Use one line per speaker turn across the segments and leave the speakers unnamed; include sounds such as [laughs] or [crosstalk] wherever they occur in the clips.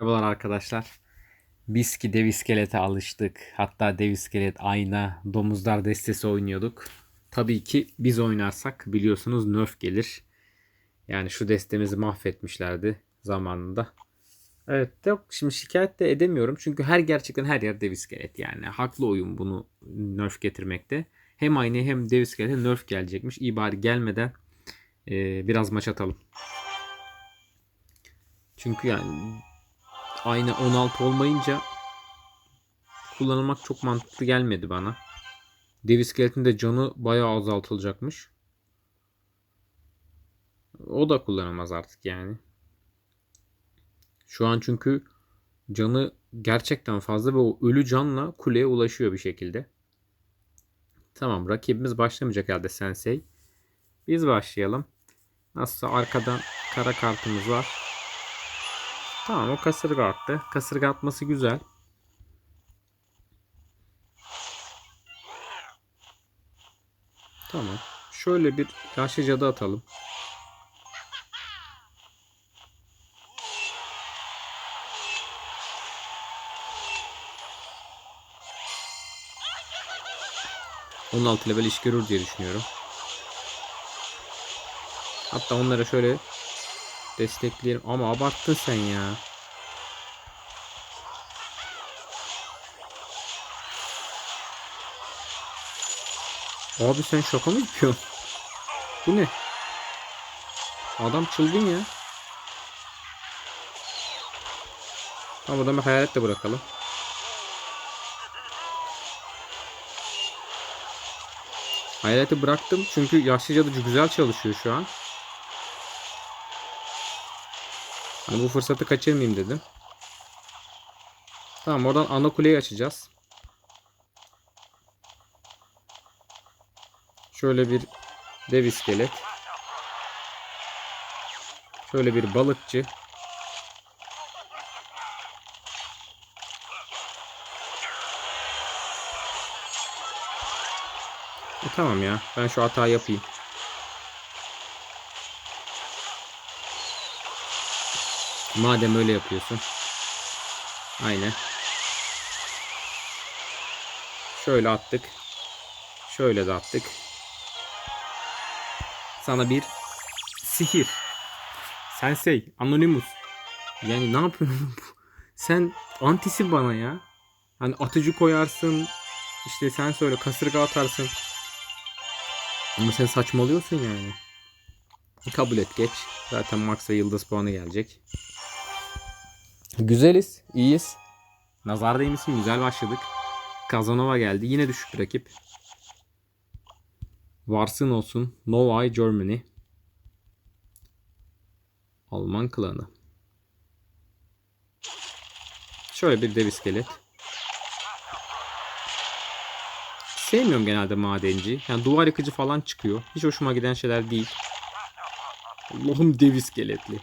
Merhabalar arkadaşlar. Biz ki dev iskelete alıştık. Hatta dev iskelet, ayna, domuzlar destesi oynuyorduk. Tabii ki biz oynarsak biliyorsunuz nerf gelir. Yani şu destemizi mahvetmişlerdi zamanında. Evet yok şimdi şikayet de edemiyorum. Çünkü her gerçekten her yer dev iskelet yani. Haklı oyun bunu nerf getirmekte. Hem aynı hem dev iskelete nerf gelecekmiş. İyi bari gelmeden e, biraz maç atalım. Çünkü yani aynı 16 olmayınca kullanılmak çok mantıklı gelmedi bana. Dev iskeletin de canı bayağı azaltılacakmış. O da kullanılmaz artık yani. Şu an çünkü canı gerçekten fazla ve o ölü canla kuleye ulaşıyor bir şekilde. Tamam rakibimiz başlamayacak herhalde Sensei. Biz başlayalım. Nasılsa arkadan kara kartımız var. Tamam o kasırga attı. Kasırga atması güzel. Tamam. Şöyle bir yaşlı cadı atalım. On altı level iş görür diye düşünüyorum. Hatta onlara şöyle destekleyelim. Ama abarttın sen ya. Abi sen şaka mı yapıyorsun? Bu ne? Adam çılgın ya. Tamam adamı hayalet de bırakalım. Hayaleti bıraktım çünkü yaşlı cadıcı güzel çalışıyor şu an. Hani bu fırsatı kaçırmayayım dedim. Tamam oradan ana kuleyi açacağız. Şöyle bir dev iskelet. Şöyle bir balıkçı. E, tamam ya. Ben şu hatayı yapayım. Madem öyle yapıyorsun. Aynen. Şöyle attık. Şöyle de attık. Sana bir sihir. Sensei, Anonymous. Yani ne yapıyorsun? sen antisi bana ya. Hani atıcı koyarsın. İşte sen söyle kasırga atarsın. Ama sen saçmalıyorsun yani. Kabul et geç. Zaten Max'a yıldız puanı gelecek. Güzeliz, iyiyiz. Nazar değmesin güzel başladık. Kazanova geldi. Yine düşük bir rakip. Varsın olsun. No Eye Germany. Alman klanı. Şöyle bir dev iskelet. Sevmiyorum genelde madenci. Yani duvar yıkıcı falan çıkıyor. Hiç hoşuma giden şeyler değil. Allah'ım dev iskeletli.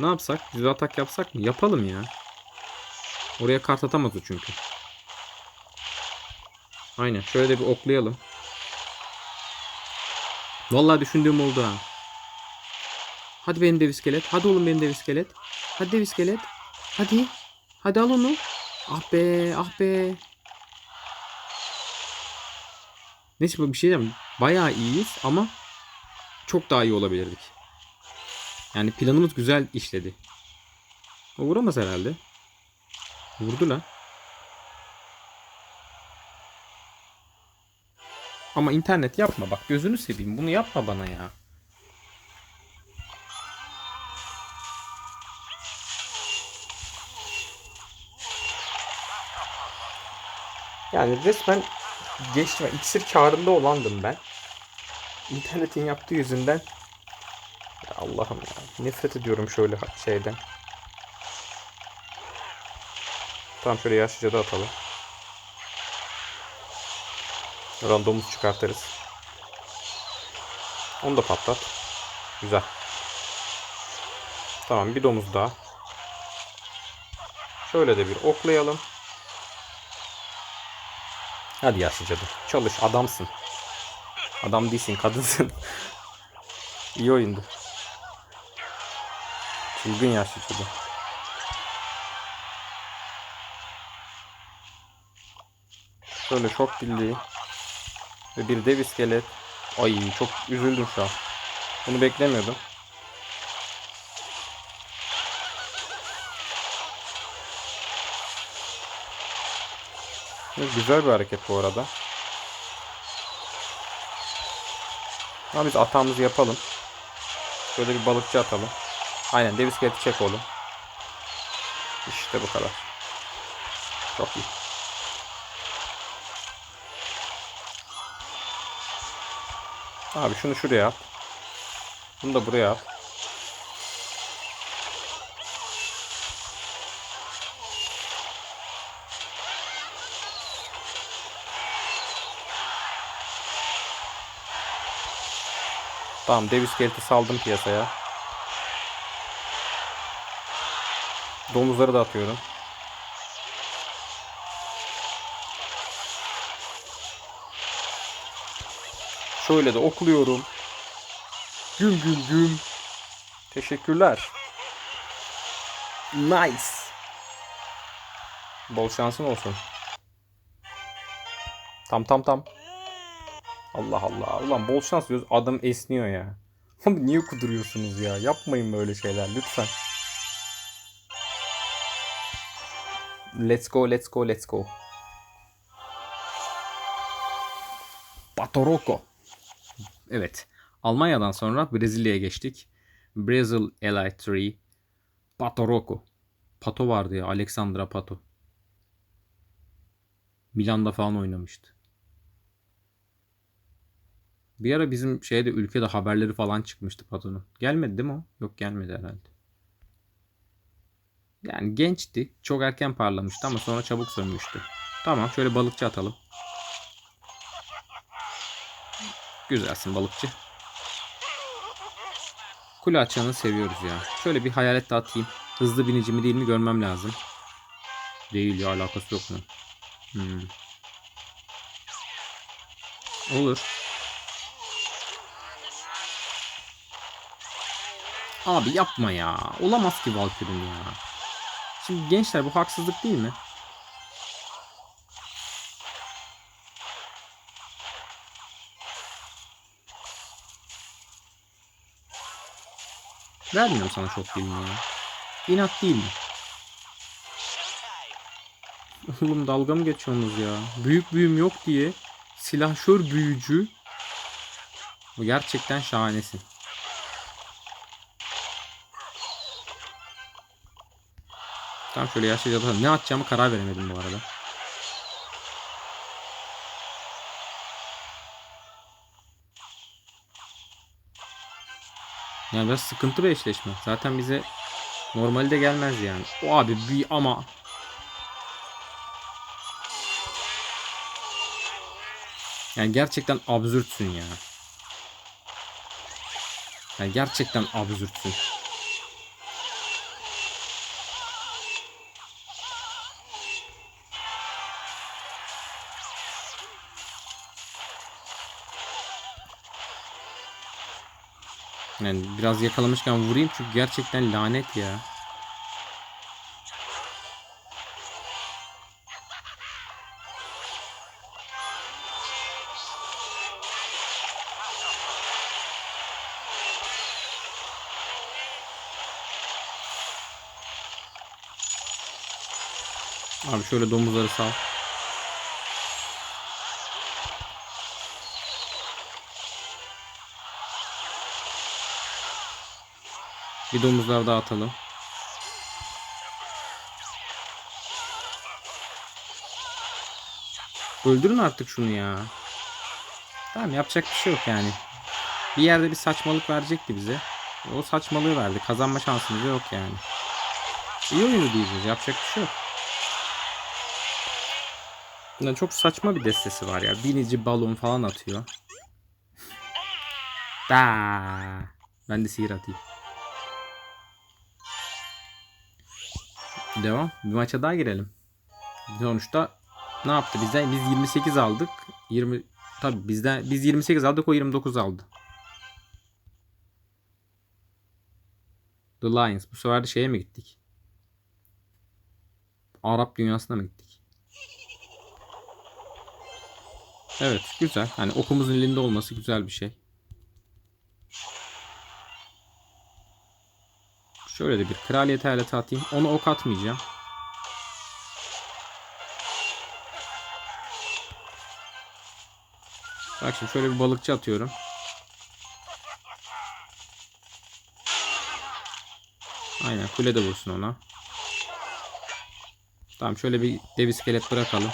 Ne yapsak? Düz atak yapsak mı? Yapalım ya. Oraya kart atamaz o çünkü. Aynen. Şöyle de bir oklayalım. Vallahi düşündüğüm oldu ha. Hadi benim dev iskelet. Hadi oğlum benim dev iskelet. Hadi dev iskelet. Hadi. Hadi al onu. Ah be ah be. Neyse bir şey diyeceğim. Bayağı iyiyiz ama çok daha iyi olabilirdik. Yani planımız güzel işledi. O vuramaz herhalde. Vurdu lan. Ama internet yapma bak gözünü seveyim bunu yapma bana ya. Yani resmen geçtim. İksir karında olandım ben. İnternetin yaptığı yüzünden Allah'ım ya. Nefret ediyorum şöyle şeyden. Tamam şöyle yaşlıca da atalım. Randomuz çıkartırız. Onu da patlat. Güzel. Tamam bir domuz daha. Şöyle de bir oklayalım. Hadi yaşlı cadı. Çalış adamsın. Adam değilsin kadınsın. [laughs] İyi oyundu. Çılgın yaşlı çocuk. Şöyle çok bildiği ve bir dev iskelet. Ay çok üzüldüm şu an. Bunu beklemiyordum. Güzel bir hareket bu arada. Ama biz atağımızı yapalım. Şöyle bir balıkçı atalım. Aynen dev iskeleti çek oğlum. İşte bu kadar. Çok iyi. Abi şunu şuraya at. Bunu da buraya at. Tamam dev iskeleti saldım piyasaya. Domuzları da atıyorum. Şöyle de okluyorum. Güm güm güm. Teşekkürler. Nice. Bol şansın olsun. Tam tam tam. Allah Allah. Ulan bol şans diyoruz. Adam esniyor ya. [laughs] Niye kuduruyorsunuz ya? Yapmayın böyle şeyler lütfen. Let's go, let's go, let's go. Batoroko. Evet. Almanya'dan sonra Brezilya'ya geçtik. Brazil Elite 3. Batoroko. Pato vardı ya. Alexandra Pato. Milan'da falan oynamıştı. Bir ara bizim şeyde ülkede haberleri falan çıkmıştı Pato'nun. Gelmedi değil mi o? Yok gelmedi herhalde. Yani gençti. Çok erken parlamıştı ama sonra çabuk sönmüştü. Tamam şöyle balıkçı atalım. Güzelsin balıkçı. Kule açanı seviyoruz ya. Şöyle bir hayalet de atayım. Hızlı binici mi değil mi görmem lazım. Değil ya alakası yok mu? Hmm. Olur. Abi yapma ya. Olamaz ki Valkyrie'nin ya. Şimdi gençler bu haksızlık değil mi? Vermiyorum sana çok ya. İnat değil mi? Oğlum dalga mı geçiyorsunuz ya? Büyük büyüm yok diye silahşör büyücü. Bu gerçekten şahanesin. Tam şöyle yaşlıca bakalım. Ne atacağımı karar veremedim bu arada. Yani biraz sıkıntı bir eşleşme. Zaten bize normalde gelmez yani. O abi bir ama Yani gerçekten absürtsün ya. Yani gerçekten absürtsün. Yani biraz yakalamışken vurayım çünkü gerçekten lanet ya. Abi şöyle domuzları sal. Bir domuzlar daha atalım. Öldürün artık şunu ya. Tamam yapacak bir şey yok yani. Bir yerde bir saçmalık verecekti bize. O saçmalığı verdi. Kazanma şansımız yok yani. İyi oyunu diyeceğiz. Yapacak bir şey yok. Yani çok saçma bir destesi var ya. Binici balon falan atıyor. Da. Ben de sihir atayım. Devam. Bir maça daha girelim. Sonuçta ne yaptı bizden? Biz 28 aldık. 20 tabi bizden biz 28 aldık o 29 aldı. The Lions. Bu sefer de şeye mi gittik? Arap dünyasına mı gittik? Evet güzel. Hani okumuzun elinde olması güzel bir şey. Şöyle de bir kraliyet aleti atayım. Onu ok atmayacağım. Bak şimdi şöyle bir balıkçı atıyorum. Aynen kule de vursun ona. Tamam şöyle bir dev iskelet bırakalım.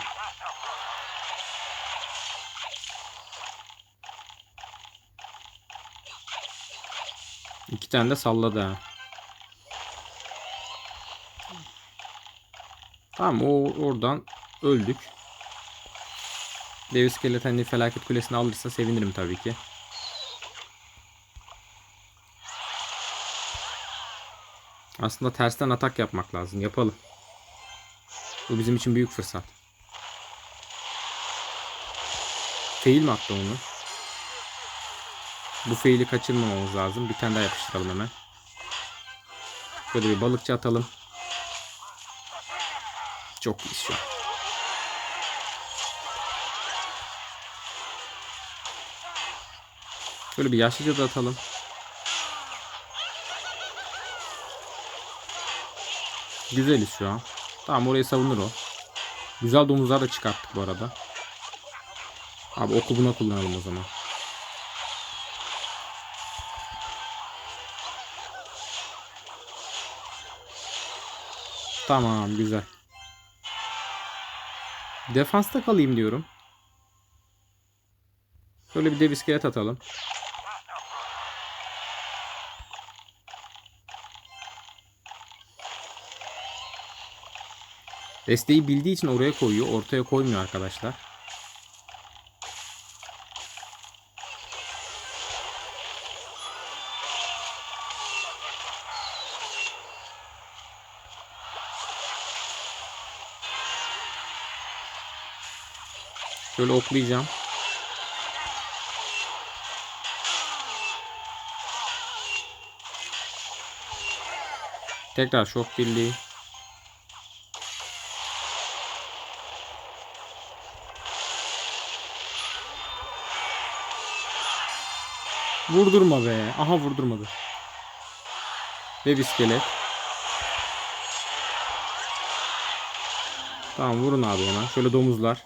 İki tane de salladı ha. Tamam o oradan öldük. Dev iskelet hani felaket kulesini alırsa sevinirim tabii ki. Aslında tersten atak yapmak lazım. Yapalım. Bu bizim için büyük fırsat. Fail mi attı onu? Bu faili kaçırmamamız lazım. Bir tane daha yapıştıralım hemen. Şöyle bir balıkçı atalım. Çok iyi şu an. Şöyle bir yaşlıca da atalım. Güzeliz şu an. Tamam orayı savunur o. Güzel domuzlar da çıkarttık bu arada. Abi oku buna kullanalım o zaman. Tamam güzel. Defansta kalayım diyorum. Şöyle bir dev iskelet atalım. Desteği bildiği için oraya koyuyor. Ortaya koymuyor arkadaşlar. Şöyle oklayacağım. Tekrar şok birliği. Vurdurma be. Aha vurdurmadı. Dev iskelet. Tamam vurun abi ona. Şöyle domuzlar.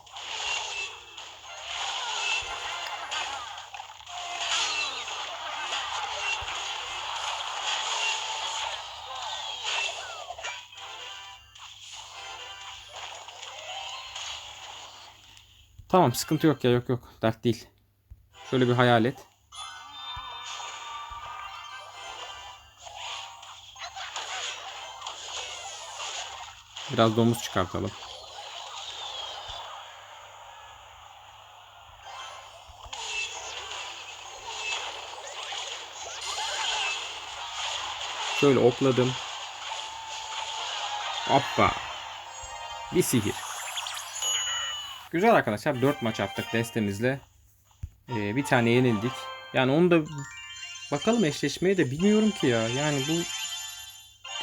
Tamam sıkıntı yok ya yok yok. Dert değil. Şöyle bir hayal et. Biraz domuz çıkartalım. Şöyle okladım. Hoppa. Bir sihir. Güzel arkadaşlar. 4 maç yaptık destemizle. Ee, bir tane yenildik. Yani onu da bakalım eşleşmeye de bilmiyorum ki ya. Yani bu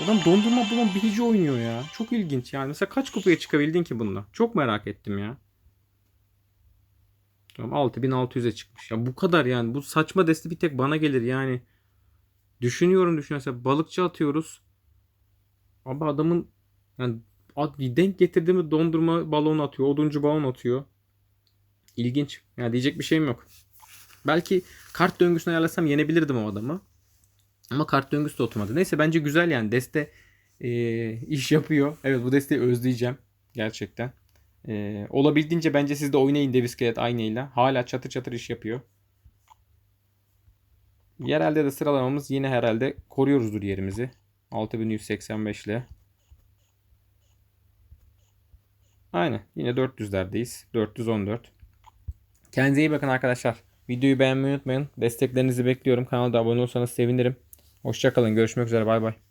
Adam dondurma bulan bihici oynuyor ya. Çok ilginç yani. Mesela kaç kupaya çıkabildin ki bununla? Çok merak ettim ya. Tamam 6600'e çıkmış. Ya bu kadar yani. Bu saçma deste bir tek bana gelir yani. Düşünüyorum düşünüyorum. Mesela balıkçı atıyoruz. Abi adamın yani ad- denk getirdi mi dondurma balon atıyor. Oduncu balon atıyor. İlginç. Yani diyecek bir şeyim yok. Belki kart döngüsünü ayarlasam yenebilirdim o adamı. Ama kart döngüsü de oturmadı. Neyse bence güzel yani. Deste e, iş yapıyor. Evet bu desteği özleyeceğim. Gerçekten. E, olabildiğince bence siz de oynayın Dev İskelet aynıyla. Hala çatır çatır iş yapıyor. Yerelde de sıralamamız yine herhalde koruyoruzdur yerimizi. 6185 ile. Aynen. Yine 400'lerdeyiz. 414. Kendinize iyi bakın arkadaşlar. Videoyu beğenmeyi unutmayın. Desteklerinizi bekliyorum. Kanalda abone olursanız sevinirim. Hoşçakalın. Görüşmek üzere. Bay bay.